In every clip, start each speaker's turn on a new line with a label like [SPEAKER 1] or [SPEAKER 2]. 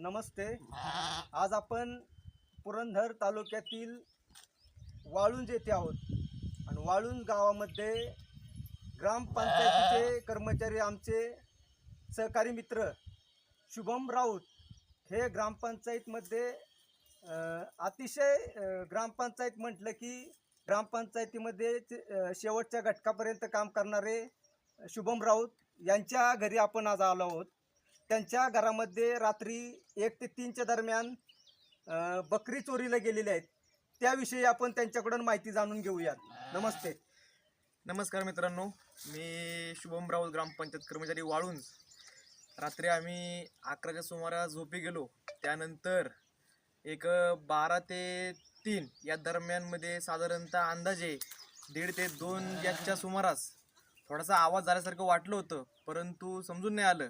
[SPEAKER 1] नमस्ते. आज आपण पुरंदर तालुक्यातील वाळुंज येथे आहोत. आणि वाळुंज गावामध्ये ग्रामपंचायतीचे कर्मचारी आमचे सहकारी मित्र शुभम राऊत हे ग्रामपंचायतमध्ये अतिशय ग्रामपंचायत म्हटलं की ग्रामपंचायतीमध्ये शेवटच्या घटकापर्यंत काम करणारे शुभम राऊत यांच्या घरी आपण आज आलो आहोत. त्यांच्या घरामध्ये रात्री एक ते तीनच्या दरम्यान बकरी चोरीला गेलेले आहेत. त्याविषयी आपण त्यांच्याकडून माहिती जाणून घेऊयात. नमस्ते.
[SPEAKER 2] नमस्कार मित्रांनो मी शुभम राऊत ग्रामपंचायत कर्मचारी वाळूंज. रात्री आम्ही अकराच्या सुमारास झोपी गेलो. त्यानंतर एक बारा ते तीन या दरम्यानमध्ये साधारणतः अंदाजे दीड ते दोन याच्या सुमारास थोडासा आवाज झाल्यासारखं वाटलं होतं परंतु समजून नाही आलं.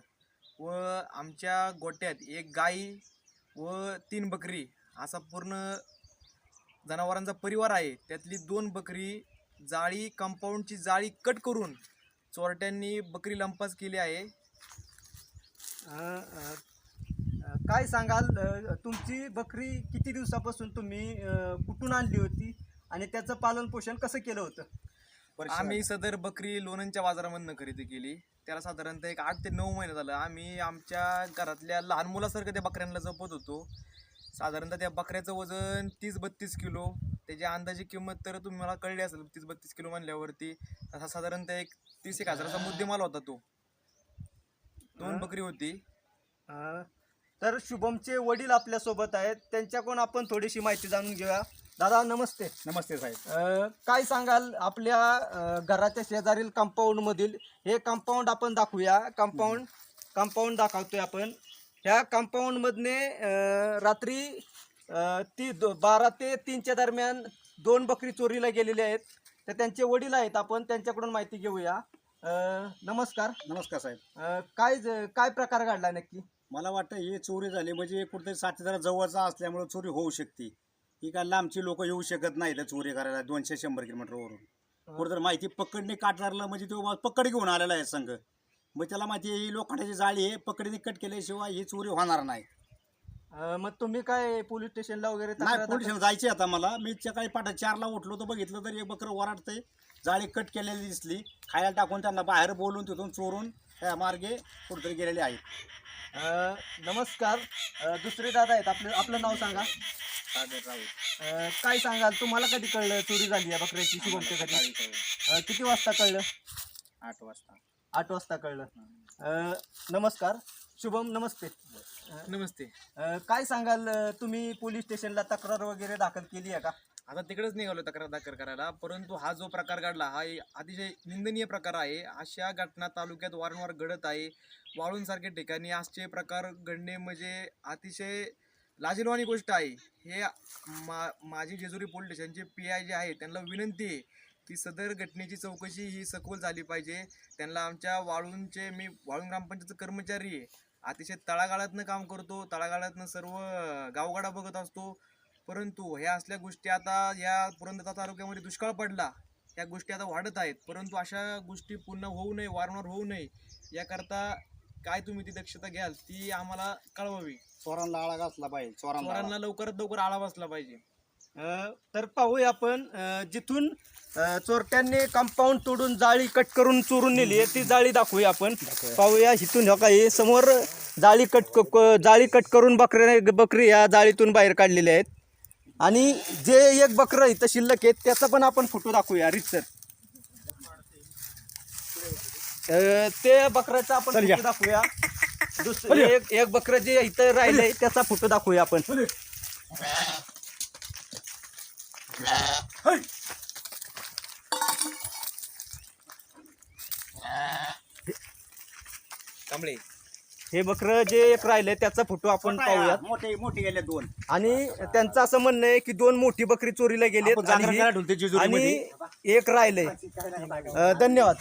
[SPEAKER 2] व आमच्या गोट्यात एक गाई व तीन बकरी असा पूर्ण जनावरांचा परिवार आहे. त्यातली दोन बकरी जाळी कंपाऊंडची जाळी कट करून चोरट्यांनी बकरी लंपास केली आहे.
[SPEAKER 1] काय सांगाल? तुमची बकरी किती दिवसापासून तुम्ही कुठून आणली होती? आणि त्याचं पालन पोषण कसं केलं होतं?
[SPEAKER 2] आम्ही सदर बकरी लोणंदच्या बाजारामधनं खरेदी केली. त्याला साधारणतः एक आठ ते नऊ महिने झालं. आम्ही आमच्या घरातल्या लहान मुलासारखं त्या बकऱ्यांना जपत होतो. साधारणतः त्या बकऱ्याचं वजन तीस बत्तीस किलो. त्याची अंदाजी किंमत तर तुम्हाला कळली असेल तीस बत्तीस किलो म्हणल्यावरती. असा साधारणतः एक तीस एक हजाराचा मुद्देमाल होता तो. दोन. बकरी होती.
[SPEAKER 1] तर शुभमचे वडील आपल्यासोबत आहेत. त्यांच्याकडून आपण थोडीशी माहिती जाणून घेऊया. दादा नमस्ते.
[SPEAKER 3] नमस्ते साहेब.
[SPEAKER 1] अ, काय सांगाल आपल्या अ, घराच्या शेजारील कंपाऊंड मधील हे कंपाऊंड आपण दाखवूया. कंपाऊंड कंपाऊंड दाखवतोय आपण. ह्या कंपाऊंड मधने अ, रात्री अ, ती दो- बारा ते तीनच्या दरम्यान दोन बकरी चोरीला गेलेले आहेत. तर त्यांचे वडील आहेत आपण त्यांच्याकडून माहिती घेऊया. अ, नमस्कार.
[SPEAKER 3] नमस्कार साहेब.
[SPEAKER 1] अ, काय ज- काय प्रकार घडला नक्की?
[SPEAKER 3] मला वाटतं ही चोरी झाली म्हणजे कुठेतरी साथीदार जवळचा असल्यामुळे चोरी होऊ शकते. ही काय लांबची लोक येऊ शकत नाहीत चोरी करायला दोनशे शंभर किलोमीटरवरून कुठेतरी माहिती पकडणे काटरला म्हणजे तो पकड घेऊन आलेला आहे संघ. मग त्याला माहिती आहे ही लोखंडाची जाळी आहे पकडीने कट केल्याशिवाय ही चोरी होणार नाही.
[SPEAKER 1] अ, मग तुम्ही काय पोलीस स्टेशनला वगैरे
[SPEAKER 3] नाही
[SPEAKER 1] तक्रार
[SPEAKER 3] पोलीस जायचे आता मला. मी सकाळी पाठा चारला उठलो तर बघितलं तर एक बकरं वराडतंय जाळी कट केलेली दिसली. खायला टाकून त्यांना बाहेर बोलून तिथून चोरून त्या मार्गे कुठेतरी गेलेले आहेत.
[SPEAKER 1] अ, नमस्कार. अ, दुसरे दादा आहेत. आपलं आपलं नाव सांगा. अ, काय सांगाल? तुम्हाला कधी कळलं चोरी झाली आहे बकऱ्याची कधी? अ, किती वाजता कळलं?
[SPEAKER 3] आठ वाजता.
[SPEAKER 1] आठ वाजता कळलं. अ, नमस्कार. शुभम नमस्ते.
[SPEAKER 2] नमस्ते.
[SPEAKER 1] अ, काय सांगाल? अ, तुम्ही पोलीस स्टेशनला तक्रार वगैरे दाखल केली आहे का?
[SPEAKER 2] आता तिकडेच निघालो तक्रार दाखल करायला परंतु हा जो प्रकार घडला हा अतिशय निंदनीय प्रकार आहे. अशा घटना तालुक्यात वारंवार घडत आहे. वाळूंसारख्या ठिकाणी असे प्रकार घडणे म्हणजे अतिशय लाजिरवाणी गोष्ट आहे. हे मा माझी जेजुरी पोलीस स्टेशनचे पी आय जे आहे त्यांना विनंती आहे की सदर घटनेची चौकशी ही सखोल झाली पाहिजे. त्यांना आमच्या वाळूंचे मी वाळूंग ग्रामपंचायतचा कर्मचारी आहे. अतिशय तळागाळातनं काम करतो. तळागाळातनं सर्व गावगाडा बघत असतो. परंतु ह्या असल्या गोष्टी आता या पुरंदर तालुक्यामध्ये दुष्काळ पडला. या गोष्टी आता वाढत आहेत. परंतु अशा गोष्टी पुन्हा होऊ नये वारंवार होऊ नये. याकरता काय तुम्ही ती दक्षता घ्याल ती आम्हाला कळवावी.
[SPEAKER 3] चोरांना आळा घातला पाहिजे चोरांना
[SPEAKER 2] लवकरात लवकर आळा बसला पाहिजे.
[SPEAKER 1] अ, तर पाहूया आपण अ, जिथून अ, चोरट्यांनी कंपाऊंड तोडून जाळी कट करून चोरून नेली आहे ती जाळी दाखवूया आपण. पाहूया इथून हो काही समोर जाळी कट क- क- जाळी कट करून बकऱ्या बकरी या जाळीतून बाहेर काढलेल्या आहेत. आणि जे एक बकरं इथं शिल्लक आहेत त्याचा पण आपण फोटो दाखवूया रितसर अ, ते बकऱ्याचा आपण फोटो दाखवूया. दुसरं एक एक बकरं जे इथं राहिलंय त्याचा फोटो दाखवूया आपण.
[SPEAKER 2] कांबळे
[SPEAKER 1] हे बकरं जे एक राहिलंय त्याचा फोटो आपण पाहूयात.
[SPEAKER 3] मोठे मोठे गेले दोन.
[SPEAKER 1] आणि त्यांचं असं म्हणणं आहे की दोन मोठी बकरी चोरीला गेली
[SPEAKER 3] आपण जागरण जेजुरीमध्ये.
[SPEAKER 1] आणि एक राहिलंय अं, धन्यवाद.